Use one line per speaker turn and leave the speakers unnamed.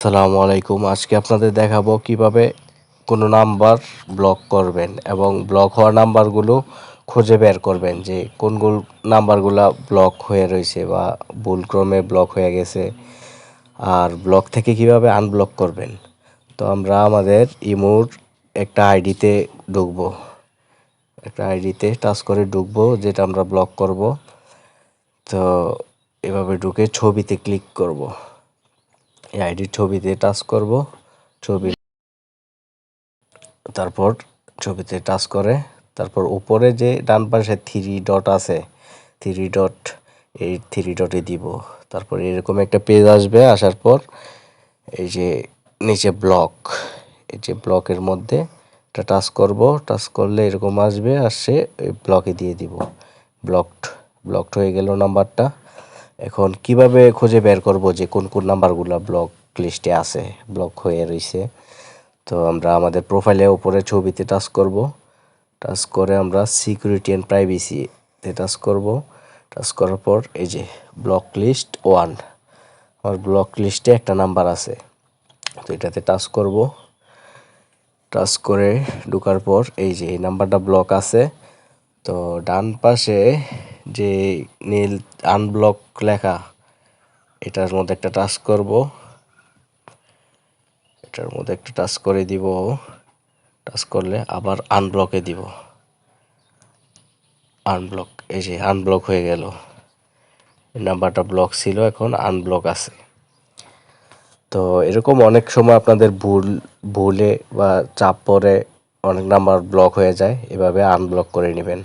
আসসালামু আলাইকুম। আজকে আপনাদের দেখাবো কীভাবে কোনো নাম্বার ব্লক করবেন এবং ব্লক হওয়া নাম্বারগুলো খুঁজে বের করবেন যে কোনগুলো নাম্বারগুলো ব্লক হয়ে রয়েছে বা ভুলক্রমে ব্লক হয়ে গেছে। আর ব্লক থেকে কীভাবে আনব্লক করবেন? তো আমরা আমাদের ইমোর একটা আইডিতে ঢুকবো। একটা আইডিতে টাচ করে ঢুকবো, যেটা আমরা ব্লক করব। তো এভাবে ঢুকে ছবিতে ক্লিক করব। এই আইডি ছবিতে টাচ করব। ছবি তারপর ছবিতে টাচ করে। তারপর উপরে যে ডান পাশে থ্রি ডট আছে থ্রি ডট এই থ্রি ডটে দিব। তারপর এরকম একটা পেজ আসবে, আসার পর এই যে নিচে ব্লক এই যে ব্লকের মধ্যে এটা টাচ করব। টাচ করলে এরকম আসবে আসছে এই ব্লকে দিয়ে দিব। ব্লকড ব্লকড হয়ে গেল নাম্বারটা এখন কীভাবে খুঁজে বের করব যে কোন কোন নাম্বারগুলো ব্লক লিস্টে আছে ব্লক হয়ে রয়েছে তো আমরা আমাদের প্রোফাইলে উপরে ছবিতে টাচ করব। টাচ করে আমরা সিকিউরিটি অ্যান্ড প্রাইভেসিতে টাচ করব। টাচ করার পর এই যে ব্লক লিস্ট ওয়ান আমার ব্লক লিস্টে একটা নাম্বার আছে। তো এটাতে টাচ করব। টাচ করে ঢোকার পর এই যে এই নাম্বারটা ব্লক আছে। তো ডান পাশে যে নীল আনব্লক লেখা, এটার মধ্যে একটা টাচ করব। এটার মধ্যে একটা টাচ করে দিব। টাচ করলে আবার আনব্লকে দিব। আনব্লক এই যে আনব্লক হয়ে গেল। নাম্বারটা ব্লক ছিল, এখন আনব্লক আছে। তো এরকম অনেক সময় আপনাদের ভুল, ভুলে বা চাপ পড়ে অনেক নাম্বার ব্লক হয়ে যায়, এভাবে আনব্লক করে নেবেন।